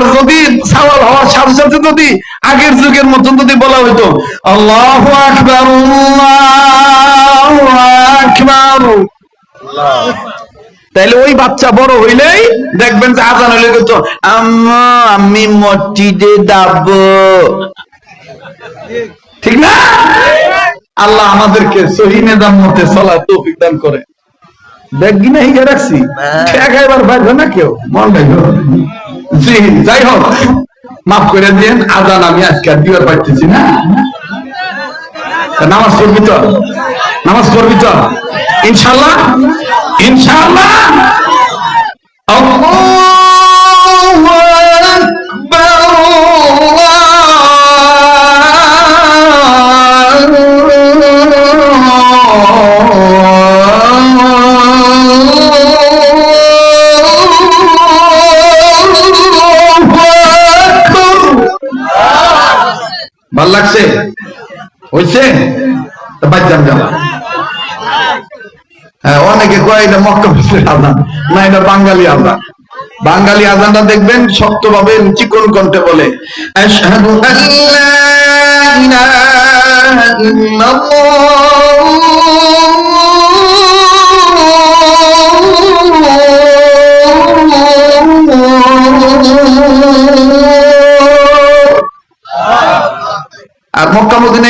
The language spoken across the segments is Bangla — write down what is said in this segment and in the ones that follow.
আর যদি সওয়াল হওয়ার সাথে সাথে যদি আগের যুগের মতন যদি বলা হইতো আল্লাহু আকবার আকবার। তাইলে ওই বাচ্চা বড় হইলেই দেখবেন যে আজান হইলে কিন্তু আম্মা আমি মসজিদে যাব। ঠিক না? আল্লাহ আমাদেরকে সহি নেদাম মতে চলা তৌফিক দান করে। ব্যাগ না হিগে রাখছি। ঠেকা এবার পারবে না কেউ? মন জি, যাই হোক। মাফ করে দিন আজান আমি আজকে দিবার পারতেছি না। নামাজ পড়বি তো? নামাজ পড়বি তো? ইনশাল্লাহ ইনশাল্লাহ লাগছে? হইছে? তো বাচ্চান যাবা হ্যাঁ অনেকে কয় এটা মক্কা বিশের আজান। না, এটা বাঙালি আজান। বাঙালি আজানটা দেখবেন শক্তভাবে চিকন কণ্ঠে বলে, আশহাদু আল্লা ইলাহা ইল্লাল্লাহ আর মক্কা মদিনায়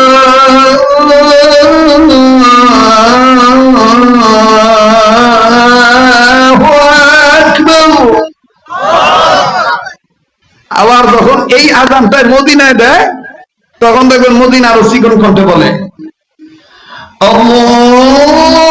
আবার যখন এই আজানটাই মদিনায় দেয় তখন দেখবেন মদিনা আরও চিকন কণ্ঠে বলে মারহাবা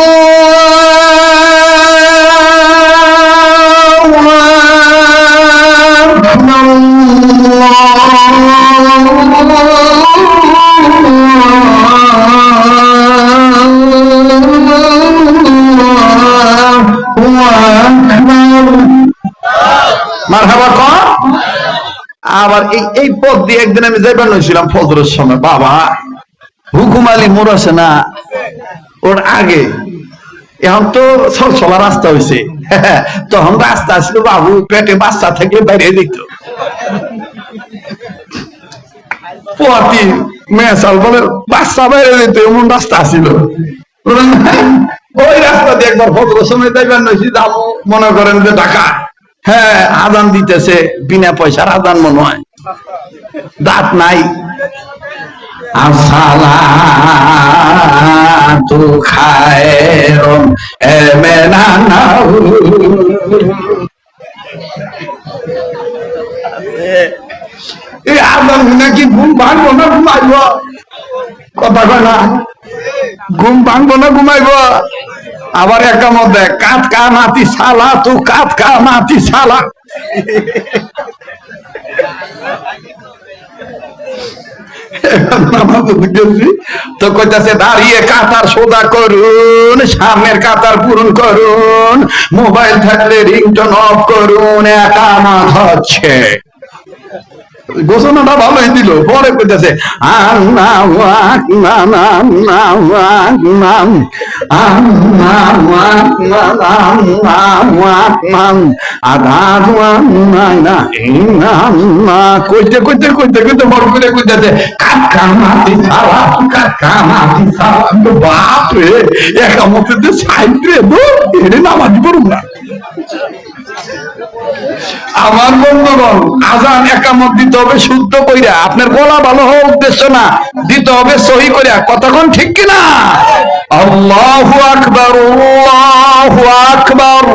এই পথ দিয়ে একদিন আমি যাইবার নইছিলাম ফজরের সময়। বাবা, হুকুম আলী মোড় আছে না? ওর আগে। এখন তো সলসলা রাস্তা হয়েছে তখন রাস্তা বাবু, পেটে বাচ্চা থেকে বাইরে দিত। পোয়াতি, মেয়ে চাল বলে, বাচ্চা বাইরে দিত, এমন রাস্তা ছিল। ওই রাস্তা দিয়ে একবার ফজরের সময় যাইবার নইছি মনে করেন যে ঢাকা। হ্যাঁ আদান দিতেছে, বিনা পয়সার আদান মনে হয়। দাঁত নাই। আসসালাতু খায়রুন এমেনানাউ এই আদান নাকি ঘুম ভাঙবো না ঘুমাইব? কথা কয় না। ঘুম ভাঙবো না ঘুমাইব? আবার একটা মধ্যে কাত কা নাতি সালা তু কাত কা নাতি সালা তো কইতাছে, দাঁড়িয়ে কাতার সোদা করুন, সামনের কাতার পূরণ করুন, মোবাইল থাকলে রিংটন অফ করুন, একা মাথা হচ্ছে। ঘোষণাটা ভালোই দিল পরে কইতেছে কইতে কইতে কইতে কইতে, বড় করে কইতেছে মাতি সারা কাকা মাতি সারা বাপ রে একা মতে সাইড রে দৌড় নামাজ পড়ুন না। আমার বন্ধুগণ, আজান একামত দিতে হবে শুদ্ধ কইরা। আপনার গলা ভালো হওয়ার উদ্দেশ্য না, দিতে হবে সহি কইরা। কতক্ষণ ঠিক কিনা? আল্লাহু আকবার আল্লাহু আকবার।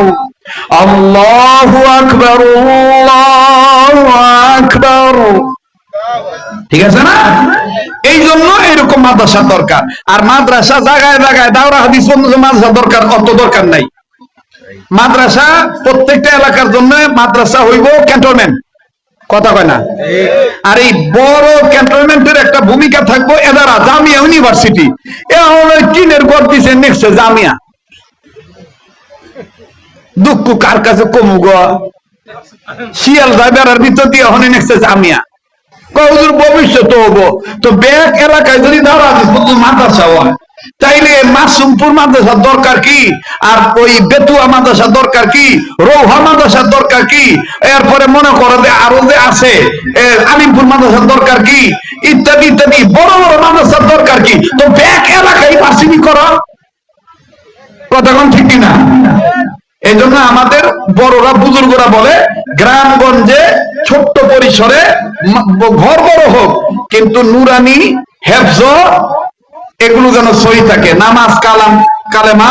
আল্লাহু আকবার আল্লাহু আকবার। ঠিক আছে না? এই জন্য এরকম মাদ্রাসা দরকার। আর মাদ্রাসা জায়গায় জায়গায়, দাওরা হাদিস বন্ধু মাদ্রাসা দরকার, অত দরকার নাই। মাদ্রাসা প্রত্যেকটা এলাকার জন্য মাদ্রাসা হইব ক্যান্টনমেন্ট। কথা কয় না? আর এই বড় ক্যান্টনমেন্টের একটা ভূমিকা থাকব এদারা, জামিয়া ইউনিভার্সিটি। এ টিনের ঘর দিছে নেক্সট জামিয়া? দুঃখ কার কাছে কমু শিয়াল আর ভিতর দিয়ে হনে নেক্সে জামিয়া। কৌদুর ভবিষ্যৎ হব। তো ব্যাগ এলাকায় যদি ধরা মাদ্রাসা হয়। তাইলে মাসুমপুর মাদ্রাসার দরকার কি? আর ওই বেতুয়া মাদ্রাসার দরকার কি? রৌহা মাদ্রাসার দরকার কি? এরপরে মনে করো যে আরও যে আছে আলিমপুর মাদ্রাসার দরকার কি? ইত্যাদি ইত্যাদি। বড় বড় মাদ্রাসার দরকার কি? তো ব্যাগ এলাকায় পার্সিনি করো। কথাক্ষণ ঠিক কিনা? এই জন্য আমাদের বড়রা, বুজুর্গরা বলে, গ্রামগঞ্জে ছোট্ট পরিসরে ঘর বড় হোক, কিন্তু নুরানি, হেফজ এগুলো যেন সই থাকে। নামাজ, কালাম, কালেমা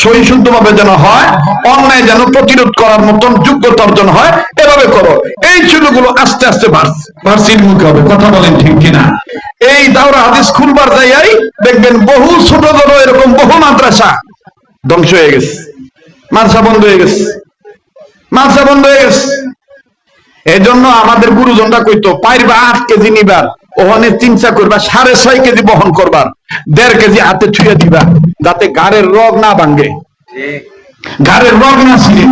সই শুদ্ধভাবে যেন হয়, অন্যায় যেন প্রতিরোধ করার মতন যোগ্যতা অর্জন হয়, এভাবে করো। এই ছেলেগুলো আস্তে আস্তে ভার্সির মুখে হবে। কথা বলেন ঠিক কিনা? এই দাওরা হাদিস খুলবার যাইয়াই দেখবেন বহু ছোট বড় এরকম বহু মাদ্রাসা ধ্বংস হয়ে গেছে। মাদ্রাসা বন্ধ হয়ে গেছে। মাদ্রাসা বন্ধ হয়ে গেছে। এই জন্য আমাদের গুরুজনরা কইতো, পাইরবা আট কেজি নিবার। ওখানে চিন্তা করবা, সাড়ে ছয় কেজি বহন করবার দেড় কেজি হাতে ছুঁয়ে দিবা, যাতে গাড়ের রগ না ভাঙ্গে গাড়ের রগ না ছিঁড়ে।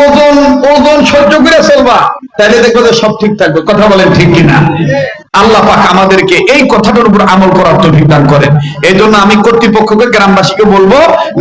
ওজন ওজন সহ্য করে চলবা তাহলে দেখবে সব ঠিক থাকবে। কথা বলেন ঠিক কিনা? আল্লাহ পাক আমাদেরকে এই কথাটার উপর আমল করার তৌফিক দান করেন। এই জন্য আমি কর্তৃপক্ষকে, গ্রামবাসীকে বলব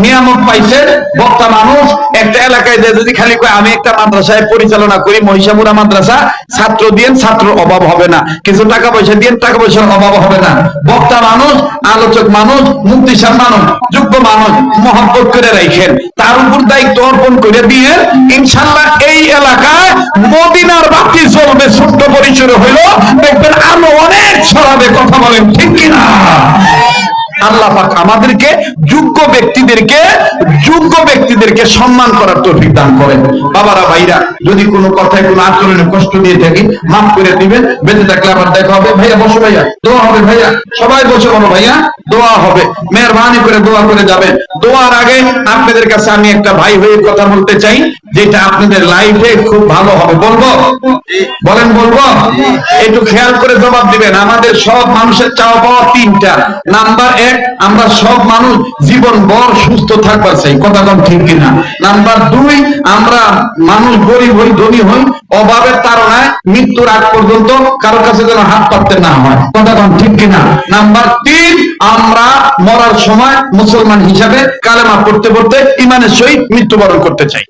নিয়ামক পাইছেন, বক্তা মানুষ, একটা এলাকায় যে যদি খালি কয়, আমি একটা মাদ্রাসায় পরিচালনা করি, মহিষাপুরা মাদ্রাসা, ছাত্র দিয়ে ছাত্র অভাব হবে না। কিছু টাকা পয়সা দিয়ে টাকা পয়সার অভাব হবে না। বক্তা মানুষ, আলোচক মানুষ, মুক্তিসার মানুষ যোগ্য মানুষ, মহব্বত করে রাখেন তার উপর দায়িত্ব অর্পণ করে দিয়ে ইনশাল্লাহ এই এলাকায় মদিনার বাতি চলবে ছোট্ট পরিসরে হইল, দেখবেন ছড়াবে কথা বলেন ঠিক কিনা আল্লাহ আমাদেরকে যোগ্য ব্যক্তিদেরকে যোগ্য ব্যক্তিদেরকে সম্মান করার তৌফিক দান করেন। বাবারা, ভাইরা, যদি কোনো কথায় কোনো আচরণে কষ্ট দিয়ে থাকি, মাফ করে দিবেন। বেঁচে থাকলে আবার দেখা হবে। ভাইয়া, বসো ভাইয়া। দোয়া হবে ভাইয়া। সবাই বসে বলো ভাইয়া। দোয়া হবে। মেহরবানি করে দোয়া করে যাবেন। দোয়ার আগে আপনাদের কাছে আমি একটা ভাই হয়ে কথা বলতে চাই, যেটা আপনাদের লাইফে খুব ভালো হবে। বলব? বলেন, বলব? একটু খেয়াল করে জবাব দিবেন। আমাদের সব মানুষের চাওয়া পাওয়া তিনটা। নাম্বার এক আমরা সব মানুষ জীবন বর সুস্থ থাকবার চাই। কথা কম ঠিক কিনা? নাম্বার দুই, আমরা মানুষ গরিব হই, ধনী হই, অভাবের তাড়নায় মৃত্যুর আগ পর্যন্ত কারও কাছে যেন হাত পাততে না হয়। কথা কম ঠিক কিনা? নাম্বার তিন, আমরা মরার সময় মুসলমান হিসাবে কালেমা পড়তে পড়তে ইমানের সহিত মৃত্যুবরণ করতে চাই।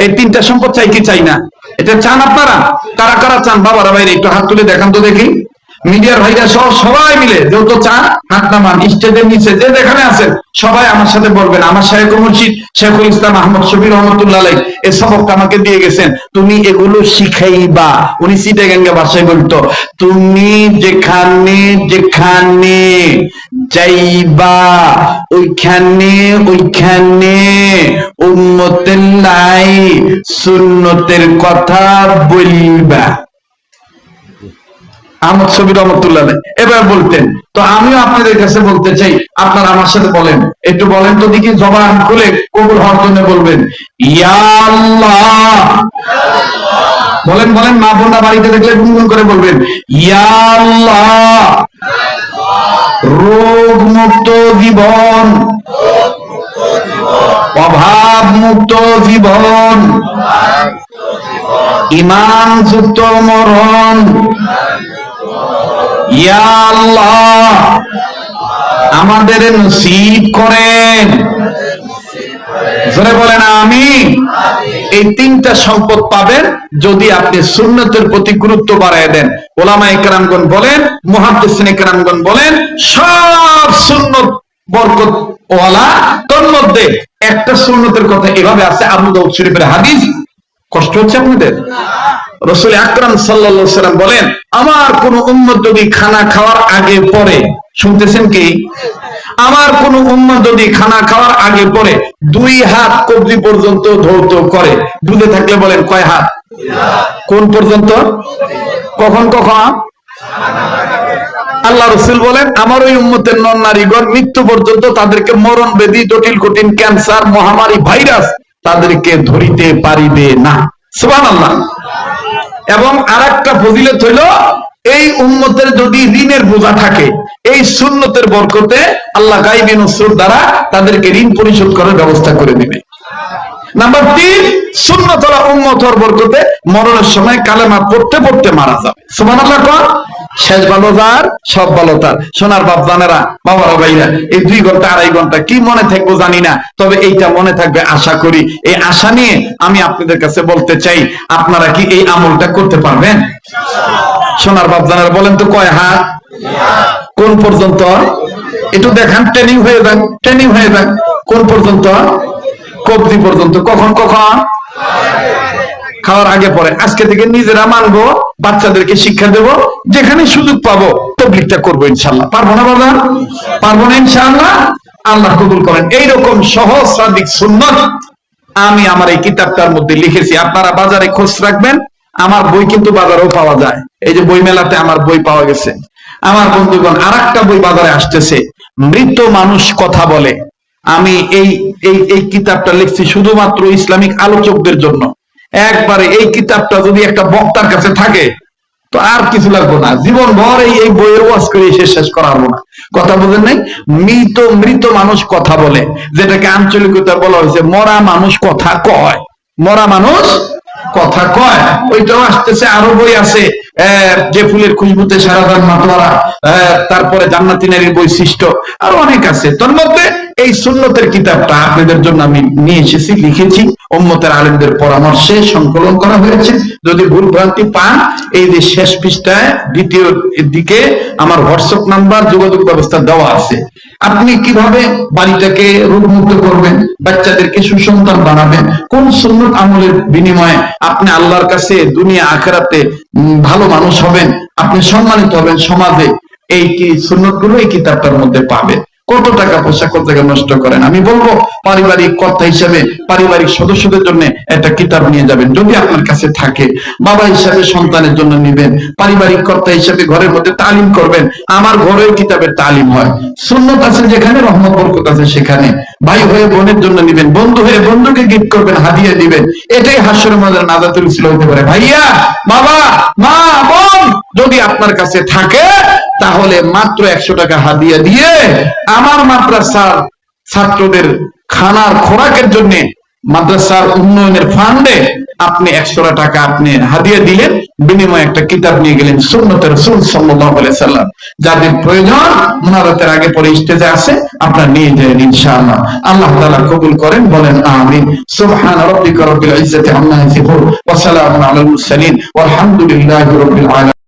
এই তিনটা সম্পদ চাই কি চাই না? এটা চান আপনারা? কারা কারা চান? বাবারা বাইরে একটু হাত তুলে দেখান তো দেখি। মিডিয়ার ভাইরা সহ সবাই মিলে যেহেতু চান, হাত নামান, স্টেজের নিচে যে যেখানে আছেন, সবাই আমার সাথে বলবেন, আমার শাহেখ মুর্শিদ শেখুল ইসলাম আহমদ শবির রহমতুল্লাহ আলাই এই সবকটা আমাকে দিয়ে গেছেন। তুমি এগুলো শিখাইবা। উনি সিটাগাঙ্গা ভাষায় বলতো, তুমি যেখানে যেখানে যাইবা, ওইখানে ওইখানে উন্নতের লাই সুন্নতের কথা বলিবা। আহমদ শবির রহমতুল্লাহ এবার বলতেন, তো আমিও আপনাদের কাছে বলতে চাই, আপনারা আমার সাথে বলেন, একটু বলেন তো দেখি জবান খুলে কবুল হওয়ার জন্য বলবেন বলেন বলেন, মা বোনরা বাড়িতে দেখলে গুনগুন করে বলবেন, ইয়া আল্লাহ। রোগ মুক্ত জীবন। অভাব মুক্ত জীবন। ইমান যুক্ত মরণ। আমাদের নসিব করেন। বলেন আমি এই তিনটা সম্পদ পাবেন যদি আপনি সুন্নতের প্রতি গুরুত্ব বাড়ায় দেন। ওলামা একরামগণ বলেন, মুহাদ্দিসিন একরামগণ বলেন, সব সুন্নত বরকত ওয়ালা তোর মধ্যে একটা সুন্নতের কথা এভাবে আছে, আবু দাউদ শরীফের হাদিস কষ্ট হচ্ছে আপনাদের? রসুল আকরাম সাল্লা সাল্লাম বলেন, আমার কোন উম্মত যদি খানা খাওয়ার আগে পরে শুনতেছেন কি? আমার কোন উম্মত যদি খানা খাওয়ার আগে পরে দুই হাত কবজি পর্যন্ত ধৌত করে। বুঝে থাকলে বলেন, কয় হাত? কোন পর্যন্ত? কখন কখন? আল্লাহ রসুল বলেন, আমার ওই উম্মতের নন নারীগণ মৃত্যু পর্যন্ত তাদেরকে মরণ বেদি জটিল, কঠিন, ক্যান্সার, মহামারী, ভাইরাস তাদেরকে ধরিতে পারিবে না। আল্লাহ এবং আর একটা ফজিলত হইল, এই উম্মতের যদি ঋণের বোঝা থাকে, এই সুন্নতের বরকতে আল্লাহ গাইবি নসরুর দ্বারা তাদেরকে ঋণ পরিশোধ করার ব্যবস্থা করে দিবে। নাম্বার তিন শূন্যতলা উম্মতর বরকতে মরণের সময় কালেমা পড়তে পড়তে মারা যাবে। সুবহানাল্লাহ কর শেষ ভালো যার, সব ভালো তার। সোনার বাপ জানেরা, বাবারা ভাইরা, এই দুই ঘণ্টা, আড়াই ঘণ্টা কি মনে থাকব জানি না, তবে এইটা মনে থাকবে আশা করি। এই আশা নিয়ে আমি আপনাদের কাছে বলতে চাই, আপনারা কি এই আমলটা করতে পারবেন? সোনার বাপ জানেরা, বলেন তো কয় হাত? কোন পর্যন্ত? একটু দেখান ট্রেনিং হয়ে যাক ট্রেনিং হয়ে যাক। কোন পর্যন্ত? কবজি পর্যন্ত। কখন কখন? খাওয়ার আগে পরে। আজকে থেকে নিজেরা মানবো, বাচ্চাদেরকে শিক্ষা দেব, যেখানে সুযোগ পাবো তবলিকটা করব ইনশাল্লাহ পারব না বাবা? পারব না ইনশাল্লাহ আল্লাহ কবুল করেন। এইরকম সহজ, সাদিক, সুন্নত আমি আমার এই কিতাবটার মধ্যে লিখেছি। আপনারা বাজারে খোঁজ রাখবেন, আমার বই কিন্তু বাজারেও পাওয়া যায়। এই যে বই মেলাতে আমার বই পাওয়া গেছে। আমার বন্ধুগণ আর একটা বই বাজারে আসতেছে। মৃত মানুষ কথা বলে। আমি এই এই এই কিতাবটা লিখছি শুধুমাত্র ইসলামিক আলোচকদের জন্য। একবারে এই কিতাবটা যদি একটা বক্তার কাছে থাকে, তো আর কিছু লাগবে না। জীবন ভর এই বইয়ের ওয়াজ করে শেষ করা হব না। কথা বলেন নাই? মৃত মৃত মানুষ কথা বলে, যেটাকে আঞ্চলিকতা বলা হয়েছে, মরা মানুষ কথা কয়। মরা মানুষ কথা কয়। ওইটাও আসতেছে, আরও বই আছে। যে ফুলের খুশবুতে সারাদান মাতোয়ারা তারপরে জান্নাতি নারীর বৈশিষ্ট্য, আরও অনেক আছে। তোর মধ্যে এই সুন্নতের কিতাবটা আপনাদের জন্য আমি নিয়ে এসেছি, লিখেছি। উম্মতের আলেমদের পরামর্শে সংকলন করা হয়েছে। যদি ভুল ভ্রান্তি পান, এই যে শেষ পৃষ্ঠায় দ্বিতীয় দিকে আমার হোয়াটসঅ্যাপ নাম্বার, যোগাযোগ ব্যবস্থা দেওয়া আছে। আপনি কীভাবে বাড়িটাকে রূপমুক্ত করবেন, বাচ্চাদেরকে সুসন্তান বানাবেন, কোন সুন্নত আমলের বিনিময়ে আপনি আল্লাহর কাছে দুনিয়া, আখেরাতে ভালো মানুষ হবেন, আপনি সম্মানিত হবেন সমাজে, এই কি সুন্নতগুলো এই কিতাবটার মধ্যে পাবেন। কত টাকা পয়সা কত টাকা নষ্ট করেন? আমি বলব, পারিবারিক কর্তা হিসেবে, পারিবারিক সদস্যদের জন্য একটা কিতাব নিয়ে যাবেন। যদি আপনার কাছে থাকে, বাবা হিসাবে সন্তানের জন্য নিবেন, পারিবারিক কর্তা হিসেবে ঘরের মধ্যে তালিম করবেন, আমার ঘরেও কিতাবের তালিম হয়। সুন্নত আছে যেখানে, রহমত, বরকত আছে সেখানে। ভাই হয়ে, বোনের জন্য নিবেন, বন্ধু হয়ে, বন্ধুকে গিফট করবেন, হাদিয়া দিবেন। এটাই হাস্যের মধ্যে নাজাতুল ছিল হতে পারে। ভাইয়া, বাবা, মা, বোন! যদি আপনার কাছে থাকে, তাহলে মাত্র একশো টাকা হাদিয়া দিয়ে আমার মাদ্রাসার ছাত্রদের খানার খোরাকের জন্য মাদ্রাসার উন্নয়নের ফান্ডে আপনি একশো টাকা আপনি হাদিয়া দিলেন, বিনিময়ে একটা কিতাব নিয়ে গেলেন সুন্নতের রসুল সাল্লাম যাদের প্রয়োজন মুনারাতের আগে পরে স্টেজে আছে, আপনার নিয়ে যায় ইনশাআল্লাহ। আল্লাহ তাআলা কবুল করেন, বলেন আমিন। সুবহান রাব্বিকা রাব্বিল ইজ্জাতি আম্মা ইয়াসিফুন, ওয়া সালামুন আলাল মুরসালিন, ওয়ালহামদুলিল্লাহি রাব্বিল আলামিন।